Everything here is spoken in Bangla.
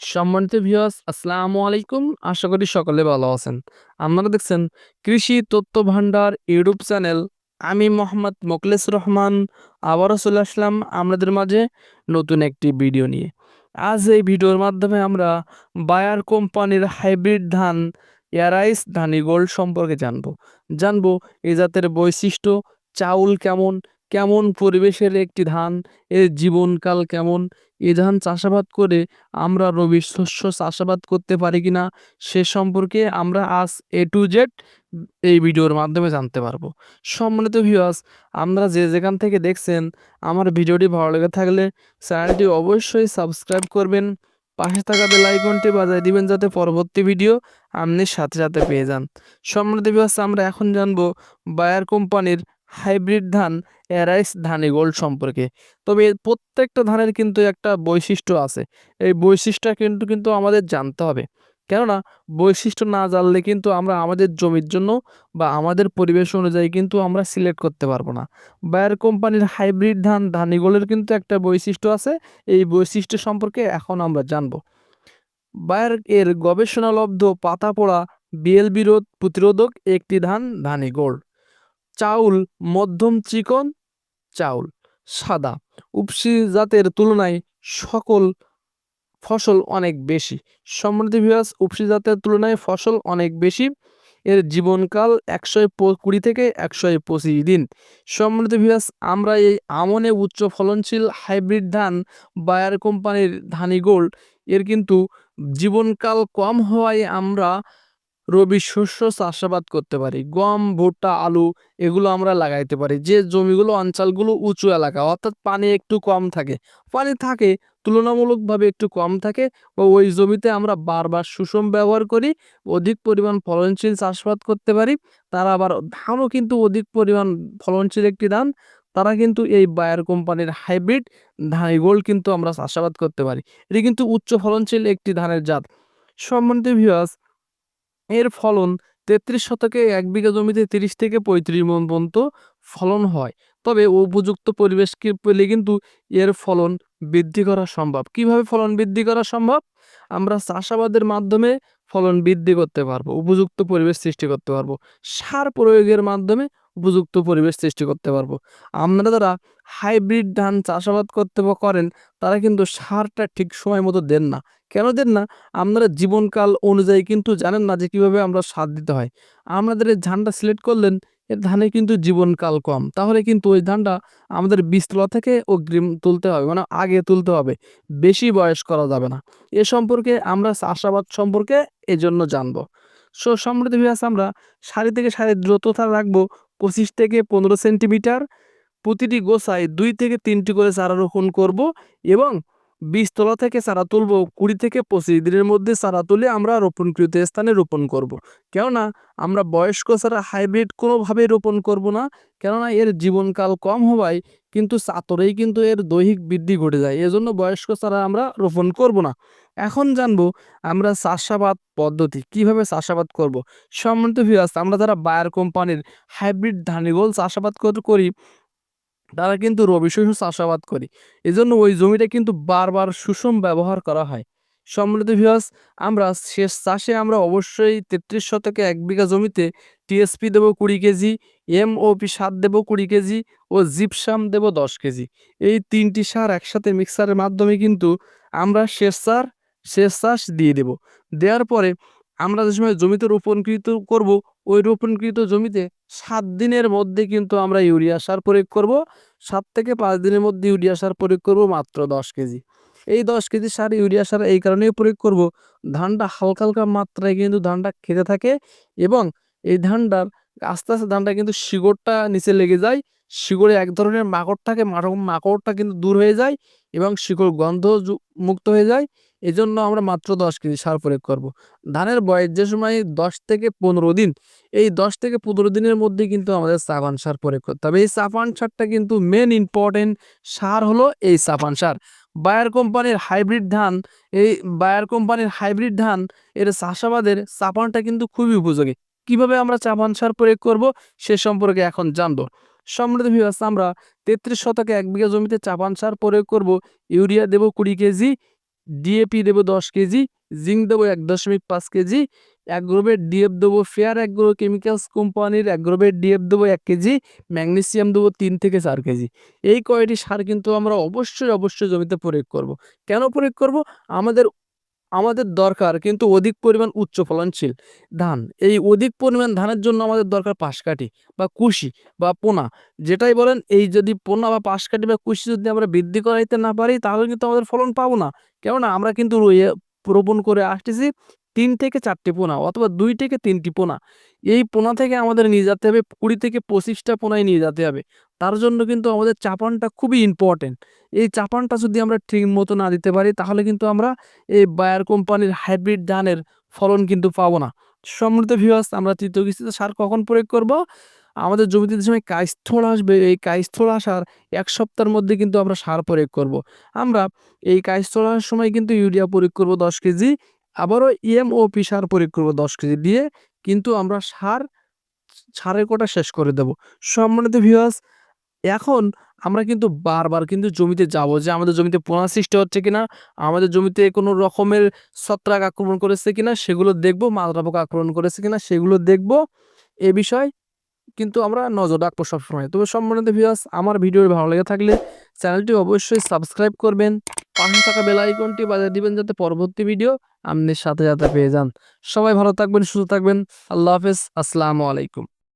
সম্মানিত ভিউয়ার্স আসসালামু আলাইকুম। আশা করি সকলে ভালো আছেন। আপনারা দেখছেন কৃষি তথ্য ভাণ্ডার ইউটিউব চ্যানেল। আমি মোহাম্মদ মোকলেস রহমান, আবারও চলে আসলাম আপনাদের মাঝে নতুন একটি ভিডিও নিয়ে। আজ এই ভিডিওর মাধ্যমে আমরা বায়ার কোম্পানির হাইব্রিড ধান এয়ারাইস ধানি গোল্ড সম্পর্কে জানব। জানব এই জাতের বৈশিষ্ট্য, চাউল কেমন কেমন পরিবেশের একটি ধান এর জীবনকাল কেমন, এ ধান চাষাবাদ করে আমরা রবি শস্য চাষাবাদ করতে পারি কিনা সে সম্পর্কে আমরা আজ এ টু জেড এই ভিডিওর মাধ্যমে জানতে পারব। সম্মানিত ভিউয়ার্স আমরা যে যেখান থেকে দেখছেন, আমার ভিডিওটি ভালো লেগে থাকলে চ্যানেলটি অবশ্যই সাবস্ক্রাইব করবেন, পাশে থাকা বেল আইকনটি বাজায় দিবেন যাতে পরবর্তী ভিডিও আপনি সাথে সাথে পেয়ে যান। সম্মানিত ভিউয়ার্স আমরা এখন জানব বায়ার কোম্পানির হাইব্রিড ধান এরাইস ধানি গোল্ড সম্পর্কে। তবে প্রত্যেকটা ধানের কিন্তু একটা বৈশিষ্ট্য আছে। এই বৈশিষ্ট্য কিন্তু কিন্তু আমাদের জানতে হবে। কেননা, বৈশিষ্ট্য না জানলে কিন্তু আমরা আমাদের জমির জন্য বা আমাদের পরিবেশ অনুযায়ী কিন্তু আমরা সিলেক্ট করতে পারব না। বায়ার কোম্পানির হাইব্রিড ধান ধানিগুলোর কিন্তু একটা বৈশিষ্ট্য আছে। এই বৈশিষ্ট্য সম্পর্কে এখন আমরা জানব। বায়ার এর গবেষণালব্ধ পাতা পোড়া বিএল বিরোধ প্রতিরোধক একটি ধান, ধানি গোল্ড চাউল, মধ্যম চিকন চাউল, সাদা। উপসি জাতের তুলনায় সকল ফসল অনেক বেশি। সমৃদ্ধি বিভাস উপসি জাতের তুলনায় ফসল অনেক বেশি। এর জীবনকাল একশো কুড়ি থেকে একশো পঁচিশ দিন। সমৃদ্ধি বিভাস আমরা এই আমনে উচ্চ ফলনশীল হাইব্রিড ধান বায়ার কোম্পানির ধানি গোল্ড। এর কিন্তু জীবনকাল কম হওয়ায় আমরা রবি শস্য চাষাবাদ করতে পারি। গম, ভুট্টা, আলু এগুলো আমরা লাগাইতে পারি। যে জমিগুলো, অঞ্চলগুলো উঁচু এলাকা, অর্থাৎ পানি একটু কম থাকে। পানি থাকে, তুলনামূলকভাবে একটু কম থাকে বা ওই জমিতে আমরা বারবার সুষম ব্যবহার করি, অধিক পরিমাণ ফলনশীল চাষাবাদ করতে পারি। তারা আবার ধানও কিন্তু অধিক পরিমাণ ফলনশীল একটি ধান। তারা কিন্তু এই বায়ার কোম্পানির হাইব্রিড ধান গোল্ড কিন্তু আমরা চাষাবাদ করতে পারি। এটি কিন্তু উচ্চ ফলনশীল একটি ধানের জাত। সম্মানিত ভিউয়ার্স এর ফলন তেত্রিশ শতকে এক বিঘা জমিতে তিরিশ থেকে পঁয়ত্রিশ মন পর্যন্ত ফলন হয়। তবে উপযুক্ত পরিবেশ পেলে কিন্তু এর ফলন বৃদ্ধি করা সম্ভব? কীভাবে ফলন বৃদ্ধি করা সম্ভব? আমরা চাষাবাদের মাধ্যমে ফলন বৃদ্ধি করতে পারব, উপযুক্ত পরিবেশ সৃষ্টি করতে পারব, সার প্রয়োগের মাধ্যমে উপযুক্ত পরিবেশ সৃষ্টি করতে পারব। আপনারা যারা হাইব্রিড ধান চাষাবাদ করতে করেন, তারা কিন্তু সারটা ঠিক সময় মতো দেন না। কেন দেন না? আপনারা জীবনকাল অনুযায়ী কিন্তু জানেন না যে কীভাবে আমরা সার দিতে হয়। এই ধানটা সিলেক্ট করলেন এর ধানে কিন্তু জীবনকাল কম। তাহলে কিন্তু ওই ধানটা আমাদের বীজতলা থেকে অগ্রিম তুলতে হবে মানে আগে তুলতে হবে। বেশি বয়স করা যাবে না। এ সম্পর্কে আমরা চাষাবাদ সম্পর্কে এজন্য জানব। সো সমৃদ্ধ বিভাস আমরা সারি থেকে সারি দ্রুততা রাখব পঁচিশ থেকে পনেরো সেন্টিমিটার। প্রতিটি গোছায় দুই থেকে তিনটি করে চারা রোপণ করব এবং বীজতলা থেকে চারা তুলব, কুড়ি থেকে পঁচিশ দিনের মধ্যে চারা তুলে আমরা রোপণকৃত স্থানে রোপণ করব। কেননা আমরা বয়স্ক চারা হাইব্রিড কোনোভাবেই রোপণ করব না, কেননা এর জীবনকাল কম হওয়ায় কিন্তু চাতরেই কিন্তু এর দৈহিক বৃদ্ধি ঘটে যায়, এজন্য বয়স্ক চারা আমরা রোপণ করব না এখন জানব আমরা চাষাবাদ পদ্ধতি কীভাবে চাষাবাদ করব। সম্মানিত ভিউয়ার্স আমরা যারা বায়ার কোম্পানির হাইব্রিড ধানিগোল চাষাবাদ করি তারা কিন্তু রবি শস্য চাষাবাদ করি। এজন্য ওই জমিটা কিন্তু বারবার সুষম ব্যবহার করা হয়। সম্মিলিত ভিউয়ার্স আমরা শেষ চাষে আমরা অবশ্যই তেত্রিশ শতকে এক বিঘা জমিতে টিএসপি দেবো কুড়ি কেজি এমওপি সার দেবো কুড়ি কেজি ও জিপসাম দেবো দশ কেজি। এই তিনটি সার একসাথে মিক্সারের মাধ্যমে কিন্তু আমরা শেষ সার শেষ চাষ দিয়ে দেব। দেওয়ার পরে আমরা যে সময় জমিতে রোপণকৃত করব, ওই রোপণকৃত জমিতে সাত দিনের মধ্যে কিন্তু আমরা ইউরিয়া সার প্রয়োগ করব। সাত থেকে পাঁচ দিনের মধ্যে ইউরিয়া সার প্রয়োগ করব মাত্র দশ কেজি। এই দশ কেজি সার, ইউরিয়া সার এই কারণেই প্রয়োগ করব। ধানটা হালকা হালকা মাত্রায় কিন্তু ধানটা খেতে থাকে এবং এই ধানটার আস্তে আস্তে ধানটা কিন্তু শিকড়টা নিচে লেগে যায়। শিকড়ে এক ধরনের মাকড় থাকে, মাকড়টা কিন্তু দূর হয়ে যায় এবং শিকড় গন্ধ মুক্ত হয়ে যায়। এজন্য আমরা মাত্র দশ কেজি সার প্রয়োগ করব। ধানের বয়স যে সময় দশ থেকে পনেরো দিন, এই দশ থেকে পনেরো দিনের মধ্যে কিন্তু আমাদের সাবান সার প্রয়োগ করতে হবে। এই সাবান সারটা কিন্তু মেন ইম্পর্টেন্ট সার হলো এই সাবান সার। বায়ার কোম্পানির হাইব্রিড ধান, এই বায়ার কোম্পানির হাইব্রিড ধান, এর চাষাবাদের চাপানটা কিন্তু খুবই উপযোগী। কীভাবে আমরা চাপান সার প্রয়োগ করব সে সম্পর্কে এখন জানব। সমৃদ্ধ ভিউয়ার্স আমরা তেত্রিশ শতকে এক বিঘা জমিতে চাপান সার প্রয়োগ করব। ইউরিয়া দেব কুড়ি কেজি ডিএপি দেবো দশ কেজি জিঙ্ক দেবো এক দশমিক পাঁচ কেজি অ্যাগ্রোভেট ডিএফ দেবো ফেয়ার অ্যাগ্রো কেমিক্যালস কোম্পানির অ্যাগ্রোভেট ডিএফ দেবো এক কেজি ম্যাগনেসিয়াম দেবো তিন থেকে চার কেজি এই কয়টি সার কিন্তু আমরা অবশ্যই অবশ্যই জমিতে প্রয়োগ করব। কেন প্রয়োগ করব আমাদের আমাদের দরকার কিন্তু অধিক পরিমাণ উচ্চ ফলনশীল ধান। এই অধিক পরিমাণ ধানের জন্য আমাদের দরকার পাশকাঠি বা কুশি বা পোনা। যেটাই বলেন, এই যদি পোনা বা পাশকাঠি বা কুশি যদি আমরা বৃদ্ধি করাইতে না পারি, তাহলে কিন্তু আমাদের ফলন পাবো না। কেননা আমরা কিন্তু রয়ে- রোপণ করে আসতেছি। তিন থেকে চারটি পোনা অথবা দুই থেকে তিনটি পোনা। এই পোনা থেকে আমাদের নিয়ে যেতে হবে, কুড়ি থেকে পঁচিশটা পোনায় নিয়ে যেতে হবে। তার জন্য কিন্তু আমাদের চাপানটা খুবই ইম্পর্টেন্ট এই চাপানটা যদি আমরা ঠিক মতো না দিতে পারি, তাহলে কিন্তু আমরা এই বায়ার কোম্পানির হাইব্রিড ধানের ফলন কিন্তু পাবো না। সমৃদ্ধ ভিউয়ার্স আমরা তৃতীয় কিস্তিতে সার কখন প্রয়োগ করব? আমাদের জমিতে যে সময় কাইস্থল আসবে, এই কাইস্থল আসার এক সপ্তাহের মধ্যে কিন্তু আমরা সার প্রয়োগ করব। আমরা এই কাইস্থল আসার সময় কিন্তু ইউরিয়া প্রয়োগ করব দশ কেজি আবারও ইএমওপি সার প্রয়োগ করব দশ কেজি দিয়ে, কিন্তু আমরা সার, সারের কোটা শেষ করে দেব। সম্মানিত ভিউয়ার্স এখন আমরা কিন্তু বারবার কিন্তু জমিতে যাব যে আমাদের জমিতে পোনা সৃষ্টি হচ্ছে কিনা, আমাদের জমিতে কোনো রকমের ছত্রাক আক্রমণ করেছে কিনা, সেগুলো দেখব মাজরা পোকা আক্রমণ করেছে কিনা, সেগুলো দেখব। এ বিষয় কিন্তু আমরা নজর রাখব সবসময়। তবে সম্মানিত ভিউয়ার্স আমার ভিডিও ভালো লেগে থাকলে চ্যানেলটি অবশ্যই সাবস্ক্রাইব করবেন, পাশে থাকা বেল আইকনটি বাজিয়ে দিবেন যাতে পরবর্তী ভিডিও আপনি সাথে সাথে পেয়ে যান। সবাই ভালো থাকবেন সুস্থ থাকবেন। আল্লাহ হাফেজ। আসসালামু আলাইকুম।